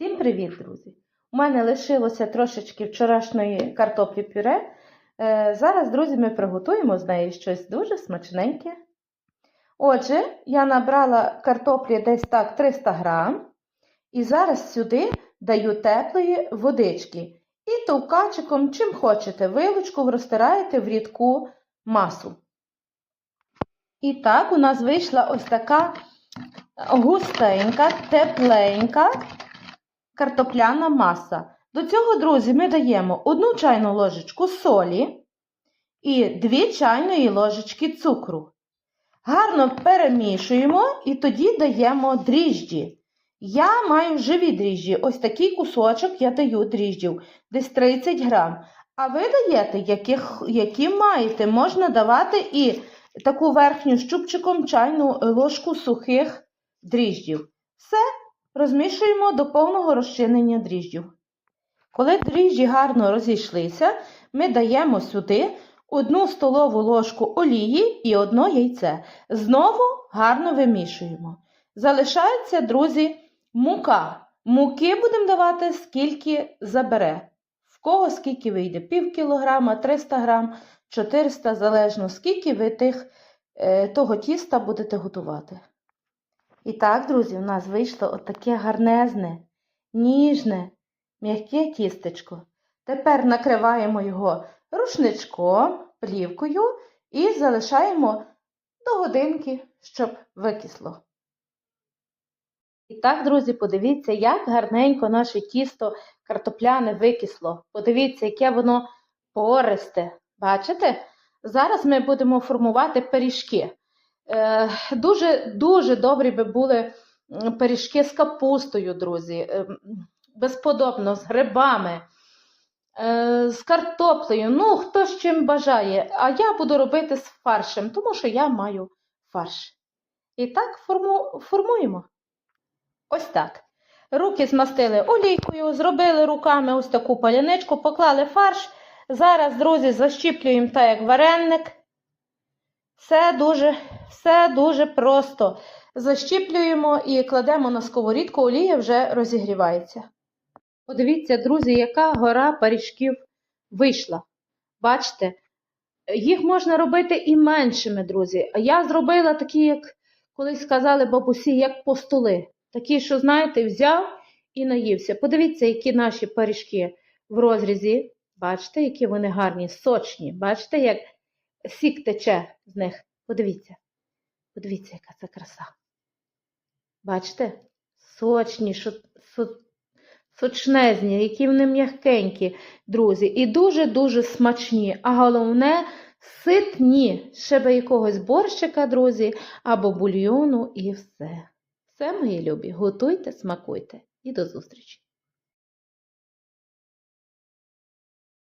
Всім привіт, друзі! У мене лишилося трошечки вчорашньої картоплі пюре. Е, Зараз, друзі, ми приготуємо з неї щось дуже смачненьке. Отже, я набрала картоплі десь так 300 грам. І зараз сюди даю теплої водички. І товкачиком, чим хочете, вилочку розтираєте в рідку масу. І так, у нас вийшла ось така густенька, тепленька картопляна маса. До цього, друзі, ми даємо 1 чайну ложечку солі і 2 чайної ложечки цукру. Гарно перемішуємо і тоді даємо дріжджі. Я маю живі дріжджі. Ось такий кусочок я даю дріжджів, десь 30 грам. А ви даєте, яких, які маєте. Можна давати і таку верхню щупчиком чайну ложку сухих дріжджів. Все розмішуємо до повного розчинення дріжджів. Коли дріжджі гарно розійшлися, ми даємо сюди одну столову ложку олії і одно яйце. Знову гарно вимішуємо. Залишається, друзі, мука. Муки будемо давати, скільки забере. В кого скільки вийде? Пів кілограма, 300 грам, 400, залежно, скільки ви тих, е, того тіста будете готувати. І так, друзі, у нас вийшло отаке гарнезне, ніжне, м'яке тістечко. Тепер накриваємо його рушничком, плівкою і залишаємо до годинки, щоб викисло. І так, друзі, подивіться, як гарненько наше тісто картопляне викисло. Подивіться, яке воно пористе. Бачите? Зараз ми будемо формувати пиріжки. Е, Дуже дуже добрі би були пиріжки з капустою, друзі. Е, Безподобно, з грибами, е, з картоплею. Ну, хто з чим бажає. А я буду робити з фаршем, тому що я маю фарш. І так форму, формуємо. Ось так. Руки змастили олійкою, зробили руками ось таку паляничку, поклали фарш. Зараз, друзі, защіплюємо так, як вареник. Все дуже, все дуже просто. Защіплюємо і кладемо на сковорідку, олія вже розігрівається. Подивіться, друзі, яка гора пиріжків вийшла. Бачите, їх можна робити і меншими, друзі. Я зробила такі, як колись сказали бабусі, як по столи. Такі, що, знаєте, взяв і наївся. Подивіться, які наші пиріжки в розрізі. Бачите, які вони гарні, сочні. Бачите, як сік тече з них. Подивіться. Подивіться, яка це краса. Бачите? Сочні, шо, со, сочнезні, які вони м'якенькі, друзі. І дуже-дуже смачні. А головне, ситні. Ще би якогось борщика, друзі, або бульйону і все. Все, мої любі, готуйте, смакуйте і до зустрічі!